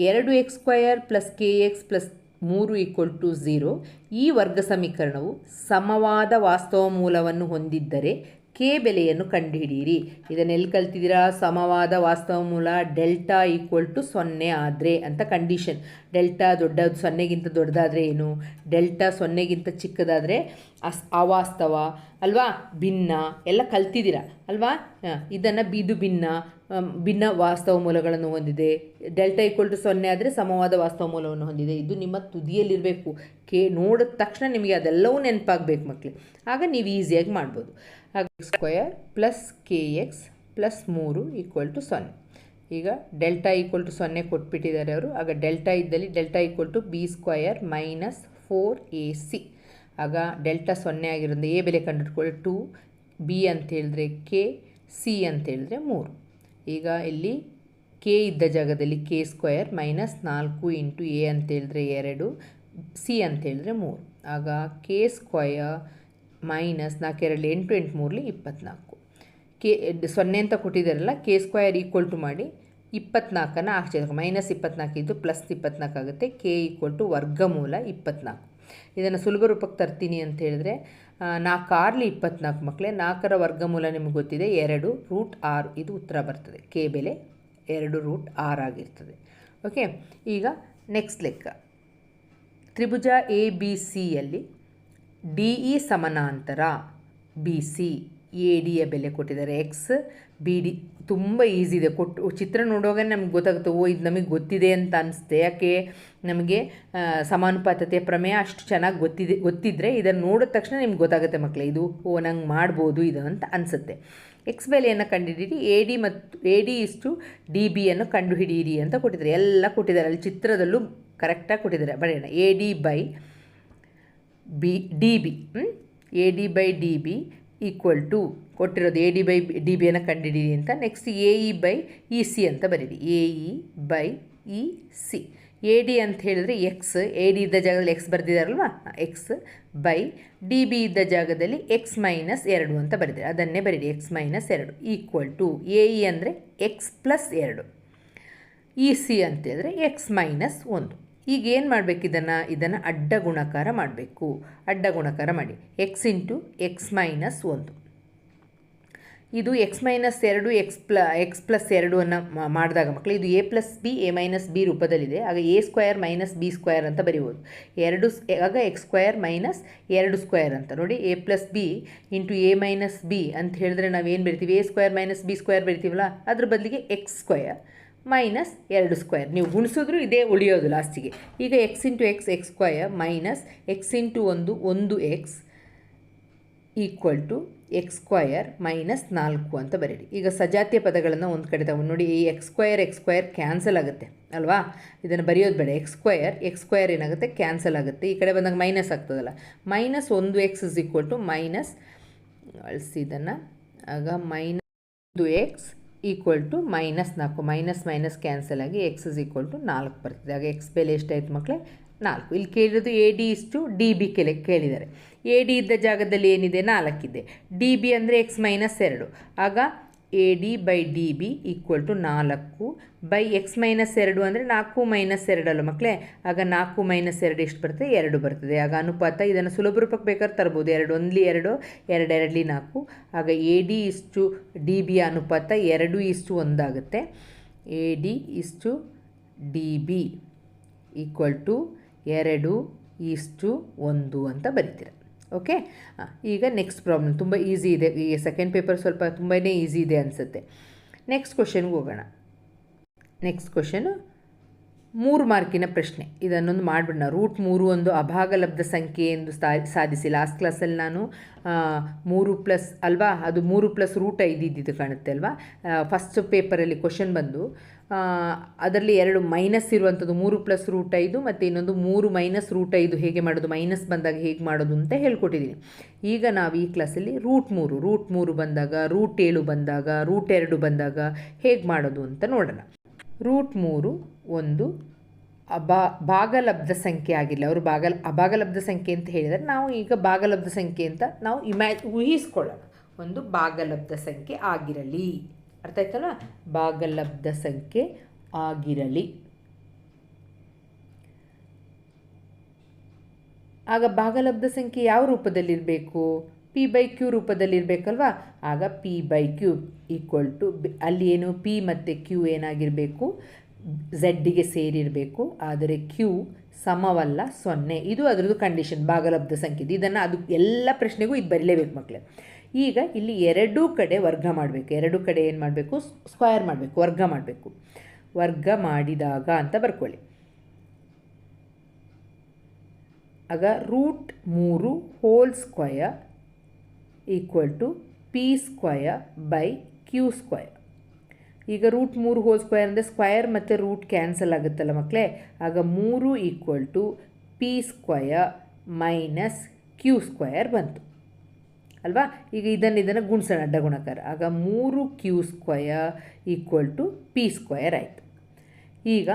ಎರಡು x square plus k x plus ಮೂರು ಈಕ್ವಲ್ ಟು ಝೀರೋ ಈ ವರ್ಗ ಸಮೀಕರಣವು ಸಮವಾದ ವಾಸ್ತವ ಮೂಲವನ್ನು ಹೊಂದಿದ್ದರೆ ಕೆ ಬೆಲೆಯನ್ನು ಕಂಡುಹಿಡಿಯಿರಿ. ಇದನ್ನೆಲ್ಲಿ ಕಲ್ತಿದ್ದೀರಾ? ಸಮವಾದ ವಾಸ್ತವ ಮೂಲ ಡೆಲ್ಟಾ ಈಕ್ವಲ್ ಟು ಸೊನ್ನೆ ಆದರೆ ಅಂತ ಕಂಡೀಷನ್. ಡೆಲ್ಟಾ ದೊಡ್ಡ ಸೊನ್ನೆಗಿಂತ ದೊಡ್ಡದಾದರೆ ಏನು? ಡೆಲ್ಟಾ ಸೊನ್ನೆಗಿಂತ ಚಿಕ್ಕದಾದರೆ ಅಸ್ ಅವಾಸ್ತವ, ಅಲ್ವಾ? ಭಿನ್ನ, ಎಲ್ಲ ಕಲ್ತಿದ್ದೀರಾ, ಅಲ್ವಾ? ಇದನ್ನು ಬಿದು ಭಿನ್ನ ಭಿನ್ನ ವಾಸ್ತವ ಮೂಲಗಳನ್ನು ಹೊಂದಿದೆ. ಡೆಲ್ಟಾ ಈಕ್ವಲ್ ಟು ಸೊನ್ನೆ ಆದರೆ ಸಮವಾದ ವಾಸ್ತವ ಮೂಲವನ್ನು ಹೊಂದಿದೆ. ಇದು ನಿಮ್ಮ ತುದಿಯಲ್ಲಿರಬೇಕು. ಕೆ ನೋಡಿದ ತಕ್ಷಣ ನಿಮಗೆ ಅದೆಲ್ಲವೂ ನೆನಪಾಗಬೇಕು ಮಕ್ಕಳು ಆಗ ನೀವು ಈಸಿಯಾಗಿ ಮಾಡ್ಬೋದು. ಆಗ square plus k x plus ಮೂರು ಈಕ್ವಲ್ ಟು ಸೊನ್ನೆ. ಈಗ ಡೆಲ್ಟಾ ಈಕ್ವಲ್ ಟು ಸೊನ್ನೆ ಕೊಟ್ಬಿಟ್ಟಿದ್ದಾರೆ ಅವರು. ಆಗ ಡೆಲ್ಟಾ ಇದ್ದಲ್ಲಿ delta equal to b square minus four a c ಆಗ ಡೆಲ್ಟಾ ಸೊನ್ನೆ ಆಗಿರೋದ್ರಿಂದ ಎ ಬೆಲೆ ಕಂಡುಹಿಡ್ಕೊಳ್ಳಿ. ಟು ಬಿ ಅಂತ ಹೇಳಿದ್ರೆ ಕೆ ಸಿ ಅಂತ ಹೇಳಿದ್ರೆ ಮೂರು. ಈಗ ಇಲ್ಲಿ ಕೆ ಇದ್ದ ಜಾಗದಲ್ಲಿ ಕೆ ಸ್ಕ್ವಯರ್ ಮೈನಸ್ ನಾಲ್ಕು ಇಂಟು ಎ ಅಂತ ಹೇಳಿದ್ರೆ ಎರಡು ಸಿ ಅಂತ ಹೇಳಿದ್ರೆ ಮೂರು. ಆಗ ಕೆ ಸ್ಕ್ವಯರ್ ಮೈನಸ್ ನಾಲ್ಕೆರಡು ಎಂಟು ಎಂಟು, ಮೂರಲಿ ಇಪ್ಪತ್ತ್ನಾಲ್ಕು ಕೆ ಸೊನ್ನೆ ಅಂತ ಕೊಟ್ಟಿದ್ದಾರಲ್ಲ ಕೆ ಸ್ಕ್ವಯರ್ ಈಕ್ವಲ್ ಟು ಮಾಡಿ ಇಪ್ಪತ್ನಾಲ್ಕನ್ನು ಆಚೆ ಮೈನಸ್ ಇಪ್ಪತ್ನಾಲ್ಕು ಇದ್ದು ಪ್ಲಸ್ ಇಪ್ಪತ್ನಾಲ್ಕು ಆಗುತ್ತೆ. ಕೆ ಈಕ್ವಲ್ ಟು ವರ್ಗಮೂಲ ಇಪ್ಪತ್ನಾಲ್ಕು. ಇದನ್ನು ಸುಲಭ ರೂಪಕ್ಕೆ ತರ್ತೀನಿ ಅಂತ ಹೇಳಿದ್ರೆ ನಾಲ್ಕು ಆರ್ಲಿ ಇಪ್ಪತ್ನಾಲ್ಕು ಮಕ್ಕಳೇ ನಾಲ್ಕರ ವರ್ಗಮೂಲ ನಿಮಗೆ ಗೊತ್ತಿದೆ, ಎರಡು ರೂಟ್ ಆರು, ಇದು ಉತ್ತರ ಬರ್ತದೆ. ಕೆ ಬೆಲೆ ಎರಡು ರೂಟ್ ಆರ್ ಆಗಿರ್ತದೆ. ಓಕೆ ಈಗ ನೆಕ್ಸ್ಟ್ ಲೆಕ್ಕ. ತ್ರಿಭುಜ ಎ ಬಿ ಸಿಯಲ್ಲಿ ಡಿ ಇ ಸಮಾನಾಂತರ ಬಿ ಸಿ ಎ ಡಿಯ ಬೆಲೆ ಕೊಟ್ಟಿದ್ದಾರೆ. ಎಕ್ಸ್ ಬಿ ಡಿ ತುಂಬ ಈಸಿ ಇದೆ. ಕೊಟ್ಟು ಚಿತ್ರ ನೋಡುವಾಗ ನಮ್ಗೆ ಗೊತ್ತಾಗುತ್ತೆ, ಓ, ಇದು ನಮಗೆ ಗೊತ್ತಿದೆ ಅಂತ ಅನಿಸುತ್ತೆ. ಯಾಕೆ? ನಮಗೆ ಸಮಾನುಪಾತತೆ ಪ್ರಮೇಯ ಅಷ್ಟು ಚೆನ್ನಾಗಿ ಗೊತ್ತಿದೆ ಗೊತ್ತಿದ್ದರೆ ಇದನ್ನು ನೋಡಿದ ತಕ್ಷಣ ನಿಮ್ಗೆ ಗೊತ್ತಾಗುತ್ತೆ ಮಕ್ಕಳೇ ಇದು, ಓ, ನಂಗೆ ಮಾಡ್ಬೋದು ಇದು ಅಂತ ಅನಿಸುತ್ತೆ. ಎಕ್ಸ್ ಬೆಲೆಯನ್ನು ಕಂಡುಹಿಡಿಯಿರಿ ಎ ಡಿ ಮತ್ತು ಎ ಡಿ ಇಷ್ಟು ಡಿ ಬಿಯನ್ನು ಕಂಡುಹಿಡಿಯಿರಿ ಅಂತ ಕೊಟ್ಟಿದ್ದಾರೆ. ಎಲ್ಲ ಕೊಟ್ಟಿದ್ದಾರೆ. ಅಲ್ಲಿ ಚಿತ್ರದಲ್ಲೂ ಕರೆಕ್ಟಾಗಿ ಕೊಟ್ಟಿದ್ದಾರೆ. ಬರೆಯೋಣ. A D by B D B A D by D B equal to ಕೊಟ್ಟಿರೋದು ಎ ಡಿ ಬೈ ಡಿ ಬಿಯನ್ನು ಕಂಡುಹಿಡಿಯಿರಿ ಅಂತ. Next A E by E C ಅಂತ ಬರೀರಿ. A E by E C A D ಅಂತ ಹೇಳಿದ್ರೆ ಎಕ್ಸ್ ಎ ಡಿ ಇದ್ದ ಜಾಗದಲ್ಲಿ ಎಕ್ಸ್ ಬರೆದಿದ್ದಾರಲ್ವಾ ಎಕ್ಸ್ ಬೈ ಡಿ ಬಿ ಇದ್ದ ಜಾಗದಲ್ಲಿ ಎಕ್ಸ್ ಮೈನಸ್ ಎರಡು ಅಂತ ಬರೆದಿದ್ದಾರೆ ಅದನ್ನೇ ಬರೀರಿ. ಎಕ್ಸ್ ಮೈನಸ್ ಎರಡು ಈಕ್ವಲ್ ಟು ಎ ಇ ಅಂದರೆ ಎಕ್ಸ್ ಪ್ಲಸ್ ಎರಡು. ಇ ಸಿ ಅಂತೇಳಿದ್ರೆ ಎಕ್ಸ್ ಮೈನಸ್ ಒಂದು. ಈಗ ಏನು ಮಾಡಬೇಕು ಇದನ್ನು? ಇದನ್ನು ಅಡ್ಡ ಗುಣಕಾರ ಮಾಡಬೇಕು. ಅಡ್ಡ ಗುಣಕಾರ ಮಾಡಿ. ಎಕ್ಸ್ ಇಂಟು ಎಕ್ಸ್ ಮೈನಸ್ ಒಂದು. ಇದು ಎಕ್ಸ್ ಮೈನಸ್ ಎರಡು ಎಕ್ಸ್ ಪ್ಲ ಎಕ್ಸ್ ಪ್ಲಸ್ ಎರಡು ಅನ್ನು ಮಾಡಿದಾಗ ಮಕ್ಕಳು ಇದು a plus b a minus b ರೂಪದಲ್ಲಿದೆ. ಆಗ a square minus b square ಅಂತ ಬರಿಬೋದು. ಎರಡು ಆಗ ಎಕ್ಸ್ ಸ್ಕ್ವಯರ್ ಮೈನಸ್ ಎರಡು ಸ್ಕ್ವಯರ್ ಅಂತ. ನೋಡಿ a plus b into a minus b ಅಂತ ಹೇಳಿದ್ರೆ ನಾವೇನು ಬರಿತೀವಿ? A square minus b square ಬರಿತೀವಲ್ಲ? ಅದ್ರ ಬದಲಿಗೆ ಎಕ್ಸ್ ಸ್ಕ್ವಯರ್ ಮೈನಸ್ ಎರಡು ಸ್ಕ್ವಯರ್ ನೀವು ಗುಣಿಸಿದ್ರು ಇದೇ ಉಳಿಯೋದು ಲಾಸ್ಟಿಗೆ ಈಗ x into x x square minus x into ಒಂದು ಒಂದು x equal to x square minus ನಾಲ್ಕು ಅಂತ ಬರೀರಿ. ಈಗ ಸಜಾತಿಯ ಪದಗಳನ್ನು ಒಂದು ಕಡೆ ತಗೊಂಡು ನೋಡಿ. ಈ x square x square cancel ಆಗುತ್ತೆ, ಅಲ್ವಾ? ಇದನ್ನು ಬರೆಯೋದು ಬೇಡ. ಎಕ್ಸ್ ಸ್ಕ್ವಯರ್ ಎಕ್ಸ್ ಸ್ಕ್ವಯರ್ ಏನಾಗುತ್ತೆ? ಕ್ಯಾನ್ಸಲ್ ಆಗುತ್ತೆ. ಈ ಕಡೆ ಬಂದಾಗ ಮೈನಸ್ ಆಗ್ತದಲ್ಲ. ಮೈನಸ್ ಒಂದು x is equal to minus, ಅಳಿಸಿ ಇದನ್ನು. ಆಗ ಮೈನಸ್ ಒಂದು ಎಕ್ಸ್ ಈಕ್ವಲ್ ಟು ಮೈನಸ್ ನಾಲ್ಕು. ಮೈನಸ್ ಮೈನಸ್ ಕ್ಯಾನ್ಸಲ್ ಆಗಿ ಎಕ್ಸ್ ಇಸ್ ಈಕ್ವಲ್ ಟು ನಾಲ್ಕು ಬರ್ತದೆ. ಆಗ ಎಕ್ಸ್ ಬೆಲೆ ಎಷ್ಟಾಯಿತು ಮಕ್ಕಳೇ ನಾಲ್ಕು. ಇಲ್ಲಿ ಕೇಳಿರೋದು ಎ ಡಿ ಇಷ್ಟು ಡಿ ಬಿ ಕೆಲೆ, ಕೇಳಿದ್ದಾರೆ. ಎ ಡಿ ಇದ್ದ ಜಾಗದಲ್ಲಿ ಏನಿದೆ? ನಾಲ್ಕಿದೆ. ಡಿ ಬಿ ಅಂದರೆ ಎಕ್ಸ್ ಮೈನಸ್ ಎರಡು. ಆಗ A D by D B equal to ನಾಲ್ಕು ಬೈ ಎಕ್ಸ್ ಮೈನಸ್ ಎರಡು ಅಂದರೆ ನಾಲ್ಕು ಮೈನಸ್ ಎರಡಲ್ಲ ಮಕ್ಕಳೇ ಆಗ ನಾಲ್ಕು ಮೈನಸ್ ಎರಡು ಎಷ್ಟು ಬರ್ತದೆ? ಎರಡು ಬರ್ತದೆ. ಆಗ ಅನುಪಾತ ಇದನ್ನು ಸುಲಭ ರೂಪಕ್ಕೆ ಬೇಕಾದ್ರೆ ತರ್ಬೋದು. ಎರಡು ಒಂದ್ಲಿ ಎರಡು ಎರಡು ಎರಡ್ಲಿ ನಾಲ್ಕು. ಆಗ ಎ ಡಿ ಇಷ್ಟು ಡಿ ಬಿ ಅನುಪಾತ ಎರಡು ಇಷ್ಟು ಒಂದಾಗುತ್ತೆ ಎ ಡಿ ಇಷ್ಟು ಡಿ ಬಿ ಈಕ್ವಲ್ ಟು ಎರಡು ಇಷ್ಟು ಒಂದು ಅಂತ ಬರಿತೀರ. ಓಕೆ ಈಗ ನೆಕ್ಸ್ಟ್ ಪ್ರಾಬ್ಲಮ್ ತುಂಬ ಈಸಿ ಇದೆ. ಈ ಸೆಕೆಂಡ್ ಪೇಪರ್ ಸ್ವಲ್ಪ ತುಂಬಾ ಈಸಿ ಇದೆ ಅನಿಸುತ್ತೆ. ನೆಕ್ಸ್ಟ್ ಕ್ವಶನ್ಗೆ ಹೋಗೋಣ. ನೆಕ್ಸ್ಟ್ ಕ್ವಶನು ಮೂರು ಮಾರ್ಕಿನ ಪ್ರಶ್ನೆ. ಇದನ್ನೊಂದು ಮಾಡಿಬಿಡೋಣ ರೂಟ್ ಮೂರು ಒಂದು ಅಭಾಗಲಬ್ಧ ಸಂಖ್ಯೆ ಎಂದು ಸಾಧಿಸಿ. ಲಾಸ್ಟ್ ಕ್ಲಾಸಲ್ಲಿ ನಾನು ಮೂರು ಪ್ಲಸ್ ಅಲ್ವಾ? ಅದು ಮೂರು ಪ್ಲಸ್ ರೂಟ್ ಐದು ಇದ್ದಿದ್ದು ಕಾಣುತ್ತೆ ಅಲ್ವಾ? ಫಸ್ಟ್ ಪೇಪರಲ್ಲಿ ಕ್ವಶನ್ ಬಂದು ಅದರಲ್ಲಿ ಎರಡು ಮೈನಸ್ ಇರುವಂಥದ್ದು ಮೂರು ಪ್ಲಸ್ ರೂಟ್ ಐದು ಮತ್ತು ಇನ್ನೊಂದು ಮೂರು ಮೈನಸ್ ರೂಟ್ ಐದು ಹೇಗೆ ಮಾಡೋದು? ಮೈನಸ್ ಬಂದಾಗ ಹೇಗೆ ಮಾಡೋದು ಅಂತ ಹೇಳ್ಕೊಟ್ಟಿದ್ದೀನಿ ಈಗ ನಾವು ಈ ಕ್ಲಾಸಲ್ಲಿ ರೂಟ್ ಮೂರು ರೂಟ್ ಮೂರು ಬಂದಾಗ ರೂಟ್ ಏಳು ಬಂದಾಗ ರೂಟ್ ಎರಡು ಬಂದಾಗ ಹೇಗೆ ಮಾಡೋದು ಅಂತ ನೋಡೋಣ. ರೂಟ್ ಮೂರು ಒಂದು ಅಬಾ, ಭಾಗಲಬ್ಧ ಸಂಖ್ಯೆ ಆಗಿಲ್ಲ. ಅವರು ಭಾಗಲ, ಅಭಾಗಲಬ್ಧ ಸಂಖ್ಯೆ ಅಂತ ಹೇಳಿದರೆ ನಾವು ಈಗ ಭಾಗಲಬ್ಧ ಸಂಖ್ಯೆ ಅಂತ ನಾವು ಇಮ್ಯಾ ಊಹಿಸ್ಕೊಳ್ಳೋಣ. ಒಂದು ಭಾಗಲಬ್ಧ ಸಂಖ್ಯೆ ಆಗಿರಲಿ. ಅರ್ಥ ಆಯ್ತಲ್ಲ? ಭಾಗಲಬ್ಧ ಸಂಖ್ಯೆ ಆಗಿರಲಿ. ಆಗ ಭಾಗಲಬ್ಧ ಸಂಖ್ಯೆ ಯಾವ ರೂಪದಲ್ಲಿರಬೇಕು? ಪಿ ಬೈ ಕ್ಯೂ ರೂಪದಲ್ಲಿರಬೇಕಲ್ವಾ? ಆಗ p by q equal to ಅಲ್ಲಿ ಏನು ಪಿ ಮತ್ತು ಕ್ಯೂ ಏನಾಗಿರಬೇಕು? ಝಡ್ಡಿಗೆ ಸೇರಿರಬೇಕು, ಆದರೆ ಕ್ಯೂ ಸಮವಲ್ಲ ಸೊನ್ನೆ. ಇದು ಅದರದ್ದು ಕಂಡೀಷನ್ ಭಾಗಲಬ್ಧ ಸಂಖ್ಯೆ. ಇದನ್ನು ಅದು ಎಲ್ಲ ಪ್ರಶ್ನೆಗೂ ಇದು ಬರೀಲೇಬೇಕು ಮಕ್ಕಳೇ ಈಗ ಇಲ್ಲಿ ಎರಡೂ ಕಡೆ ವರ್ಗ ಮಾಡಬೇಕು. ಎರಡೂ ಕಡೆ ಏನು ಮಾಡಬೇಕು? ಸ್ಕ್ವಯರ್ ಮಾಡಬೇಕು. ವರ್ಗ ಮಾಡಬೇಕು. ವರ್ಗ ಮಾಡಿದಾಗ ಅಂತ ಬರ್ಕೊಳ್ಳಿ. ಆಗ ರೂಟ್ ಮೂರು whole square equal to p square by q square ಈಗ ರೂಟ್ ಮೂರು ಹೋಲ್ ಸ್ಕ್ವೇರ್ ಅಂದರೆ ಸ್ಕ್ವಯರ್ ಮತ್ತು ರೂಟ್ ಕ್ಯಾನ್ಸಲ್ ಆಗುತ್ತಲ್ಲ ಮಕ್ಕಳೇ ಆಗ ಮೂರು equal to p square minus q square ಬಂತು. ಅಲ್ವಾ? ಈಗ ಇದನ್ನು ಇದನ್ನು ಗುಣಿಸೋಣ ಅಡ್ಡ ಗುಣಕಾರ. ಆಗ ಮೂರು q square equal to p square ಆಯಿತು. ಈಗ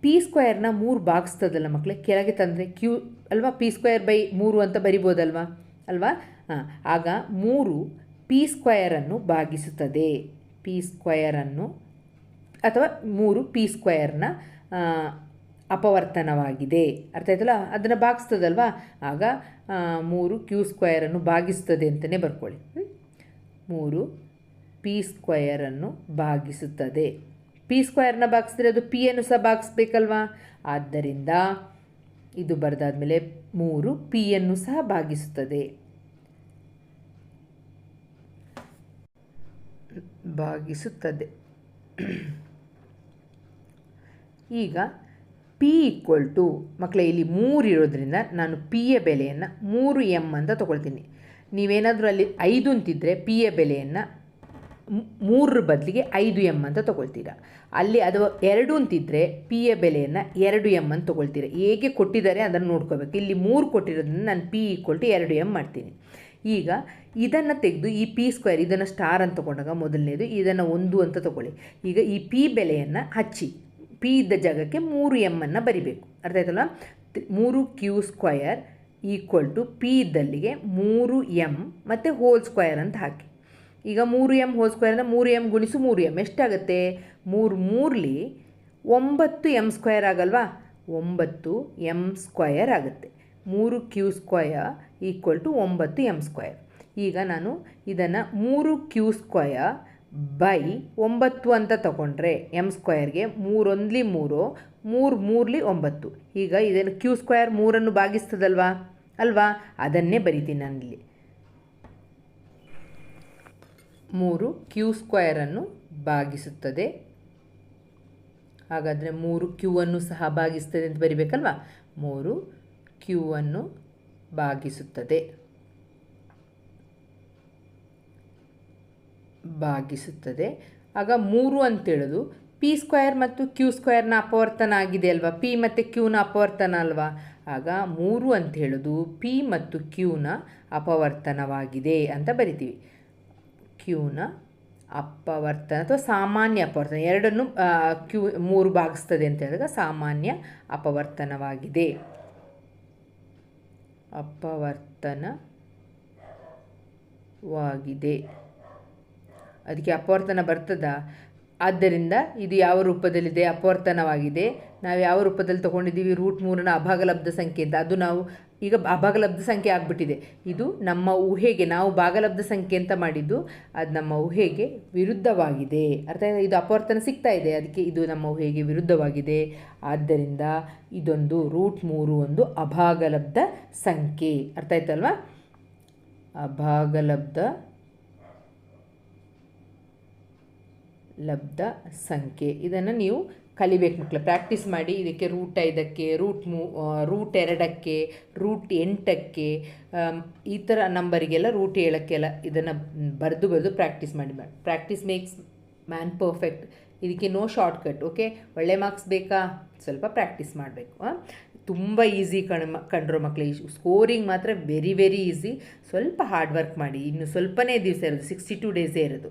ಪಿ ಸ್ಕ್ವಯರ್ನ ಮೂರು ಭಾಗಿಸ್ತದಲ್ಲ ಮಕ್ಕಳೇ ಕೆಳಗೆ ತಂದರೆ ಕ್ಯೂ ಅಲ್ವಾ? ಪಿ ಸ್ಕ್ವಯರ್ ಬೈ ಮೂರು ಅಂತ ಬರಿಬೋದಲ್ವಾ? ಅಲ್ವಾ? ಹಾಂ, ಆಗ ಮೂರು ಪಿ ಸ್ಕ್ವಯರನ್ನು ಭಾಗಿಸುತ್ತದೆ. ಪಿ ಸ್ಕ್ವಯರನ್ನು ಅಥವಾ ಮೂರು ಪಿ ಸ್ಕ್ವಯರ್ನ ಅಪವರ್ತನವಾಗಿದೆ. ಅರ್ಥ ಆಯ್ತಲ್ಲ? ಅದನ್ನು ಭಾಗಿಸ್ತದಲ್ವಾ? ಆಗ ಮೂರು ಕ್ಯೂ ಸ್ಕ್ವಯರನ್ನು ಭಾಗಿಸ್ತದೆ ಅಂತಲೇ ಬರ್ಕೊಳ್ಳಿ? ಮೂರು ಪಿ ಸ್ಕ್ವಯರನ್ನು ಭಾಗಿಸುತ್ತದೆ. ಪಿ ಸ್ಕ್ವಯರ್ನ ಭಾಗಿಸಿದ್ರೆ ಅದು ಪಿಯನ್ನು ಸಹ ಭಾಗಿಸ್ಬೇಕಲ್ವಾ? ಆದ್ದರಿಂದ ಇದು ಬರೆದಾದ್ಮೇಲೆ ಮೂರು ಪಿಯನ್ನು ಸಹ ಭಾಗಿಸುತ್ತದೆ. ಭಾಗಿಸುತ್ತದೆ. ಈಗ ಪಿ ಈಕ್ವಲ್ ಟು ಮಕ್ಕಳೇ ಇಲ್ಲಿ ಮೂರು ಇರೋದ್ರಿಂದ ನಾನು ಪಿಯ ಬೆಲೆಯನ್ನು ಮೂರು ಎಂ ಅಂತ ತೊಗೊಳ್ತೀನಿ. ನೀವೇನಾದರೂ ಅಲ್ಲಿ ಐದು ಅಂತಿದ್ದರೆ ಪಿಯ ಬೆಲೆಯನ್ನು ಮೂರರ ಬದಲಿಗೆ ಐದು ಎಂ ಅಂತ ತೊಗೊಳ್ತೀರಾ. ಅಲ್ಲಿ ಅದು ಎರಡು ಅಂತಿದ್ದರೆ ಪಿಯ ಬೆಲೆಯನ್ನು ಎರಡು ಎಂ ಅಂತ ತೊಗೊಳ್ತೀರಾ. ಹೇಗೆ ಕೊಟ್ಟಿದ್ದಾರೆ ಅದನ್ನು ನೋಡ್ಕೋಬೇಕು. ಇಲ್ಲಿ ಮೂರು ಕೊಟ್ಟಿರೋದ್ರಿಂದ ನಾನು ಪಿ ಈಕ್ವಲ್ ಟು ಎರಡು ಎಂ ಮಾಡ್ತೀನಿ. ಈಗ ಇದನ್ನು ತೆಗೆದು ಈ ಪಿ ಸ್ಕ್ವೇರ್ ಇದನ್ನು ಸ್ಟಾರ್ ಅಂತ ತಗೊಂಡಾಗ ಮೊದಲನೇದು ಇದನ್ನು ಒಂದು ಅಂತ ತಗೊಳ್ಳಿ. ಈಗ ಈ ಪಿ ಬೆಲೆಯನ್ನು ಹಚ್ಚಿ ಪಿ ಇದ್ದ ಜಾಗಕ್ಕೆ ಮೂರು ಎಂ ಅನ್ನು ಬರಿಬೇಕು. ಅರ್ಥ ಆಯ್ತಲ್ಲ ಮೂರು q square equal to p ಇದ್ದಲ್ಲಿಗೆ ಮೂರು ಎಂ ಮತ್ತು ಹೋಲ್ ಸ್ಕ್ವಯರ್ ಅಂತ ಹಾಕಿ. ಈಗ ಮೂರು ಎಂ ಹೋಲ್ ಸ್ಕ್ವೇರ್ ಅಂದರೆ ಮೂರು ಎಂ ಗುಣಿಸು ಮೂರು ಎಂ ಎಷ್ಟಾಗುತ್ತೆ? ಮೂರು ಮೂರಲಿ ಒಂಬತ್ತು ಎಂ ಸ್ಕ್ವಯರ್ ಆಗಲ್ವಾ? ಒಂಬತ್ತು ಎಂ ಸ್ಕ್ವಯರ್ ಆಗುತ್ತೆ. ಮೂರು ಕ್ಯೂ ಸ್ಕ್ವಯರ್ ಈಕ್ವಲ್ ಟು ಒಂಬತ್ತು ಎಂ ಸ್ಕ್ವಯರ್ ಈಗ ನಾನು ಇದನ್ನು ಮೂರು ಕ್ಯೂ ಸ್ಕ್ವಯರ್ ಬೈ ಒಂಬತ್ತು ಅಂತ ತಗೊಂಡ್ರೆ ಎಂ ಸ್ಕ್ವಯರ್ಗೆ ಮೂರೊಂದ್ಲಿ ಮೂರು ಮೂರು ಮೂರ್ಲಿ ಒಂಬತ್ತು. ಈಗ ಇದನ್ನು ಕ್ಯೂ ಸ್ಕ್ವಯರ್ ಮೂರನ್ನು ಭಾಗಿಸ್ತದಲ್ವಾ? ಅಲ್ವಾ? ಅದನ್ನೇ ಬರಿತೀನಿ ನಾನಿಲ್ಲಿ. ಮೂರು ಕ್ಯೂ ಸ್ಕ್ವಯರನ್ನು ಭಾಗಿಸುತ್ತದೆ. ಹಾಗಾದರೆ ಮೂರು ಕ್ಯೂ ಅನ್ನು ಸಹ ಭಾಗಿಸ್ತದೆ ಅಂತ ಬರಿಬೇಕಲ್ವಾ? ಮೂರು ಕ್ಯೂ ಅನ್ನು ಭಾಗಿಸುತ್ತದೆ. ಭಾಗಿಸುತ್ತದೆ. ಆಗ ಮೂರು ಅಂತೇಳೋದು. ಪಿ ಸ್ಕ್ವಯರ್ ಮತ್ತು ಕ್ಯೂ ಸ್ಕ್ವಯರ್ನ ಅಪವರ್ತನ ಆಗಿದೆ ಅಲ್ವಾ? ಪಿ ಮತ್ತು ಕ್ಯೂನ ಅಪವರ್ತನ ಅಲ್ವಾ? ಆಗ ಮೂರು ಅಂತ ಹೇಳೋದು ಪಿ ಮತ್ತು ಕ್ಯೂನ ಅಪವರ್ತನವಾಗಿದೆ ಅಂತ ಬರಿತೀವಿ. ಕ್ಯೂನ ಅಪವರ್ತನ ಅಥವಾ ಸಾಮಾನ್ಯ ಅಪವರ್ತನ. ಎರಡನ್ನು ಕ್ಯೂ ಮೂರು ಭಾಗಿಸ್ತದೆ ಅಂತ ಹೇಳಿದಾಗ ಸಾಮಾನ್ಯ ಅಪವರ್ತನವಾಗಿದೆ. ಅಪವರ್ತನವಾಗಿದೆ. ಅದಕ್ಕೆ ಅಪವರ್ತನ ಬರ್ತದಾ? ಆದ್ದರಿಂದ ಇದು ಯಾವ ರೂಪದಲ್ಲಿದೆ? ಅಪವರ್ತನವಾಗಿದೆ. ನಾವು ಯಾವ ರೂಪದಲ್ಲಿ ತೊಗೊಂಡಿದ್ದೀವಿ? ರೂಟ್ ಮೂರನ ಅಭಾಗಲಬ್ಧ ಸಂಖ್ಯೆ ಅಂತ. ಅದು ನಾವು ಈಗ ಅಭಾಗಲಬ್ಧ ಸಂಖ್ಯೆ ಆಗಿಬಿಟ್ಟಿದೆ. ಇದು ನಮ್ಮ ಊಹೆಗೆ, ನಾವು ಭಾಗಲಬ್ಧ ಸಂಖ್ಯೆ ಅಂತ ಮಾಡಿದ್ದು, ಅದು ನಮ್ಮ ಊಹೆಗೆ ವಿರುದ್ಧವಾಗಿದೆ. ಅರ್ಥ ಇದು ಅಪವರ್ತನ ಸಿಗ್ತಾ ಇದೆ. ಅದಕ್ಕೆ ಇದು ನಮ್ಮ ಊಹೆಗೆ ವಿರುದ್ಧವಾಗಿದೆ. ಆದ್ದರಿಂದ ಇದೊಂದು ರೂಟ್ ಮೂರು ಒಂದು ಅಭಾಗಲಬ್ಧ ಸಂಖ್ಯೆ. ಅರ್ಥ ಆಯ್ತಲ್ವಾ? ಅಭಾಗಲಬ್ಧ ಲಬ್ಧ ಸಂಖ್ಯೆ. ಇದನ್ನು ನೀವು ಕಲಿಬೇಕು ಮಕ್ಕಳು ಪ್ರಾಕ್ಟೀಸ್ ಮಾಡಿ ಇದಕ್ಕೆ ರೂಟ್ ಐದಕ್ಕೆ ರೂಟ್ ಮೂ ರೂಟ್ ಎರಡಕ್ಕೆ ರೂಟ್ ಎಂಟಕ್ಕೆ ಈ ಥರ ನಂಬರಿಗೆಲ್ಲ ರೂಟ್ ಏಳಕ್ಕೆಲ್ಲ ಇದನ್ನು ಬರೆದು ಬರೆದು ಪ್ರಾಕ್ಟೀಸ್ ಮಾಡಿ ಪ್ರಾಕ್ಟೀಸ್ ಮೇಕ್ಸ್ ಮ್ಯಾನ್ ಪರ್ಫೆಕ್ಟ್ ಇದಕ್ಕೆ ನೋ ಶಾರ್ಟ್ಕಟ್ ಓಕೆ ಒಳ್ಳೆ ಮಾರ್ಕ್ಸ್ ಬೇಕಾ? ಸ್ವಲ್ಪ ಪ್ರಾಕ್ಟೀಸ್ ಮಾಡಬೇಕು ತುಂಬ ಈಸಿ ಕಣ್ ಕಂಡ್ರೋ ಮಕ್ಕಳು ಸ್ಕೋರಿಂಗ್ ಮಾತ್ರ ವೆರಿ ವೆರಿ ಈಸಿ ಸ್ವಲ್ಪ ಹಾರ್ಡ್ ವರ್ಕ್ ಮಾಡಿ. ಇನ್ನು ಸ್ವಲ್ಪನೇ ದಿವಸ ಇರೋದು ಸಿಕ್ಸ್ಟಿ ಟು ಡೇಸೇ ಇರೋದು.